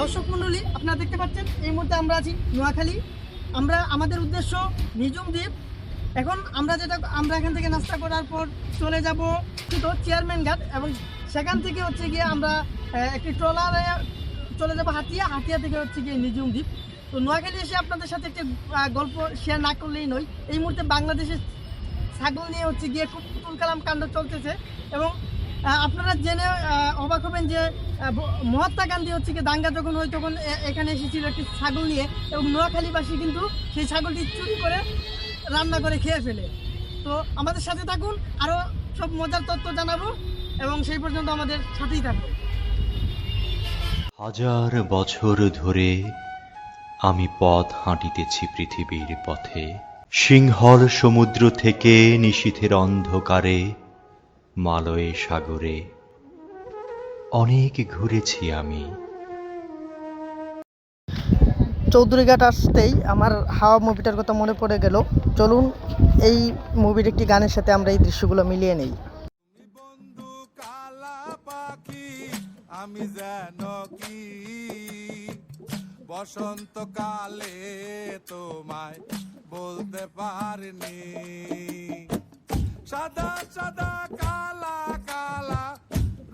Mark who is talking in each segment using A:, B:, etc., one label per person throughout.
A: দর্শক মণ্ডলী, আপনারা দেখতে পাচ্ছেন, এই মুহূর্তে আমরা আছি নোয়াখালী। আমরা, আমাদের উদ্দেশ্য নিজুম দ্বীপ। এখন আমরা যেটা, আমরা এখান থেকে নাস্তা করার পর চলে যাব তো চেয়ারম্যান ঘাট এবং সেখান থেকে হচ্ছে গিয়ে আমরা একটি ট্রলারে চলে যাব হাতিয়া। হাতিয়া থেকে হচ্ছে গিয়ে নিজুম দ্বীপ। তো নোয়াখালী এসে আপনাদের সাথে একটি গল্প শেয়ার না করলেই নয়। এই মুহূর্তে বাংলাদেশের ছাগল নিয়ে হচ্ছে গিয়ে খুব তুলকালাম কাণ্ড চলতেছে এবং আপনারা জেনে অবাক হবেন যে মহাত্মা গান্ধী হচ্ছে কি দাঙ্গা যখন হয় তখন এখানে এসেছিল একটি ছাগল নিয়ে এবং নোয়াখালীবাসী কিন্তু সেই ছাগলটি চুরি করে রান্না করে খেয়ে ফেলে। তো আমাদের সাথে থাকুন আরও সব মজার তথ্য জানাব এবং সেই পর্যন্ত আমাদের সাথেই থাকুন।
B: হাজার বছর ধরে আমি পথ হাঁটিতেছি পৃথিবীর পথে। সিংহল সমুদ্র থেকে নিশীথের অন্ধকারে মালয়ে সাগরে অনেক ঘুরেছি আমি।
A: চৌধুরীঘাট আসতেই আমার হাওয়া মুভিটার কথা মনে পড়ে গেল। চলুন এই মুভির একটি গানের সাথে আমরা এই দৃশ্যগুলো মিলিয়ে নেই।
C: বন্ধু কালা পাখি আমি যেন কি? বসন্তকালে তোমায় বলতে পারিনি। সাদা সাদা কালা কালা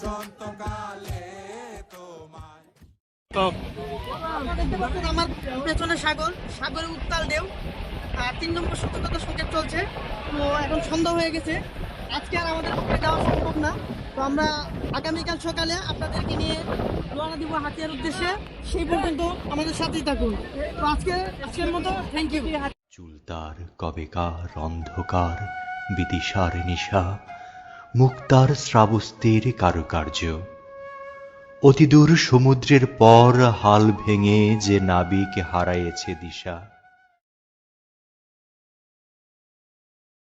C: বসন্তকালে
A: আমার পেছনে সাগর সাগরে উত্তাল ঢেউ আর তিন নম্বর সতর্কতা সংকেত চলছে। তো এখন সন্ধ্যা হয়ে গেছে। আজকে আর আমাদের পক্ষে যাওয়া সম্ভব না। তো আমরা আগামীকাল সকালে আপনাদেরকে নিয়ে রওনা দিব হাতিয়ার উদ্দেশ্যে। সেই পর্যন্ত আমাদের সাথেই থাকুন। তো আজকে আজকের মতো থ্যাংক ইউ
B: চুলতার কবেকার অন্ধকার বিদিশার নিশা মুক্তার শ্রাবস্তির কারুকার্য। অতিদূর সমুদ্রের পর হাল ভেঙে যে নাবিক হারাইয়েছে দিশা।